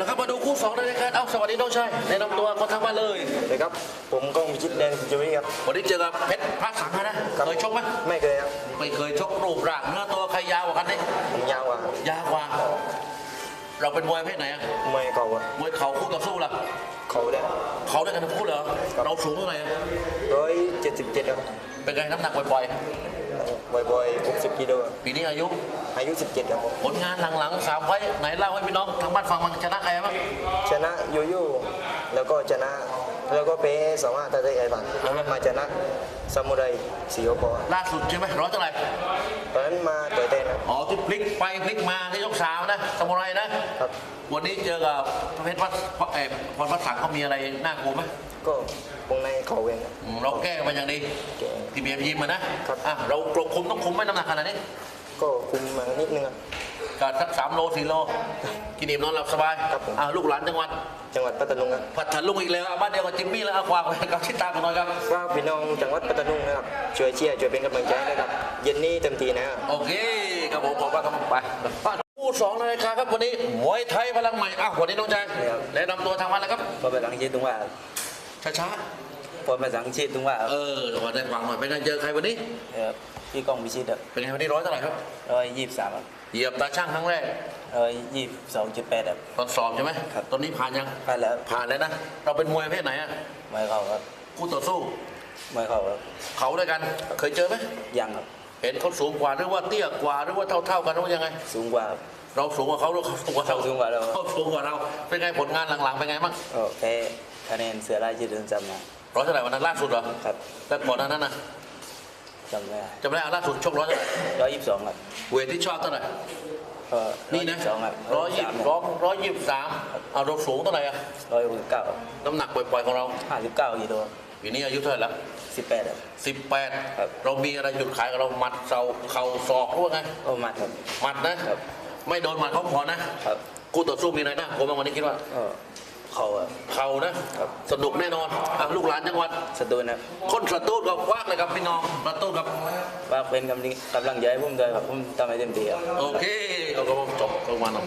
ละครับมาดูคู่สองเลยนะครับเอาสวัสดีน้องชายแนะนำตัวคนทางบ้านเลยเลยครับ ผมก้องวิชิตแดงจุรีครับ วันนี้เจอกับเพชรพระสังห์นะเคยชกไหมไม่เคยครับไม่เคยชกรูปร่างเนื้อตัวใครยาวกว่ากันนี่ผมยาวกว่ายาวกว่า เราเป็นมวยประเพศไหนอะมวยเก่าอะมวยเข่าคู่ต่อสู้ล่ะเขาได้เขาด้วยกันทั้งคู่เหรอเราสูงเท่าไหร่อะร้อยเจ็ดสิบเจ็ดครับเป็นไงน้ำหนักปล่อย บ่อยๆหกสิบกิโลครับๆปีนี้อายุ อายุสิบเจ็ดครับผมผลงานหลังๆสามไฟต์ไหนเล่าให้พี่น้องทางบ้านฟังมันชนะใครบ้างชนะโยโย่แล้วก็ชนะแล้วก็เป๊สองห้าตาเตะไอ้บันมาชนะซามูไรสีโอปอล่าสุดใช่ไหมร้อยเท่าไหร่ตอนนั้นมาต่อยเต้นครับอ๋อที่พลิกไปพลิกมาที่ยกสามนะสมุไรนะครับวันนี้เจอกับเพชรวัดเอ่อพรพัฒน์สังเขามีอะไรน่ากลัวไหมก็วงใน เขาเองครับอืมเราแก้มาอย่างดีแก้ ที่เบียมยิมมานะครับ อะเรากลคุมต้องคุมไหม่น้ำหนักขนาดนี้ก็คุมมานิดนึงครับ ก็สักสามโลสี่โลกินอิ่มนอนหลับสบายครับผม อะลูกหลานจังหวัดจังหวัดปัตตานีครับพัทลุงอีกแล้วอะบ้านเดียวกับจิมมี่แล้วเอาความไปกับชิตากันหน่อยครับ ว่าพี่น้องจังหวัดปัตตานีนะครับ ช่วยเชียร์ช่วยเป็นกำลังใจให้นะครับ เย็นนี้เต็มทีนะครับ โอเคครับผมบอกว่าครับไปคู่สองรายการครับวันนี้มวยไทยพลังใหม่อ้าววันนี้น้องชายแนะนำตัวทางวันแล้วครับพอไปสังเกตตรงว่าช้า พอไปสังเกตตรงว่าๆเออขอได้ฟังหน่อยเป็นไงเจอใครวันนี้เอ่อพี่ก้องวิชิตอะเป็นไงวันนี้ร้อยเท่าไหร่ครับร้อยยี่สิบสามเหยียบตาช่างครั้งแรกร้อยยี่สิบสองจุดแปดอะตอนสอบใช่ไหมครับตอนนี้ผ่านยังไปแล้วผ่านแล้วนะเราเป็นมวยประเภทไหนอะไม่เข้าครับคู่ต่อสู้ไม่เข้าครับเขาด้วยกันเคยเจอไหมยังครับเห็นเขาสูงกว่าหรือว่าเตี้ยกว่าหรือว่าเท่าๆกันหรือว่ายังไง สูงกว่าครับเราสูงกว่าเขาหรือเขาสูงกว่าเราเขาสูงกว่าเราเขาสูงกว่าเราเป็นไงผลงานหลังๆเป็นไงบ้างก็แพ้คะแนนเสือรายยืดเดินจำมา ร้อยเท่าไหร่วันนั้นล่าสุดเหรอครับแล้วก่อนหน้านั้นนะจำไม่ได้จำไม่ได้อะล่าสุดชกร้อยเท่าไหร่ร้อยยี่สิบสองครับเวทที่ชอบเท่าไหร่ก็นี่นะสองครับร้อยยี่สิบสองร้อยยี่สิบสามเอาเราสูงเท่าไหร่อะร้อยหกสิบเก้าน้ำหนักปล่อยๆของเราห้าสิบเก้ากิโลปีนี้อายุเท่าไหร่แล้วสิบแปดอะสิบแปดครับ เรามีอะไรหยุดขายกับเราหมัดเสาเข่าศอกหรือว่าไงก็มาครับ หมัดนะครับ ไม่โดนหมัดเขาพอนะครับกูต่อสู้มีอะไรนะผมบางวันนี้คิดว่าก็ เขาอะเข่านะครับสนุกแน่นอนอะลูกหลานจังหวัดสตูนนะคนสตูดก็ควักเลยครับพี่น้องสตูดครับ ว่าเป็นกำลังกำลังใจให้ผมด้วยครับผมทำให้เต็มที่ครับ โอเคเอาก็จบประมาณนั้น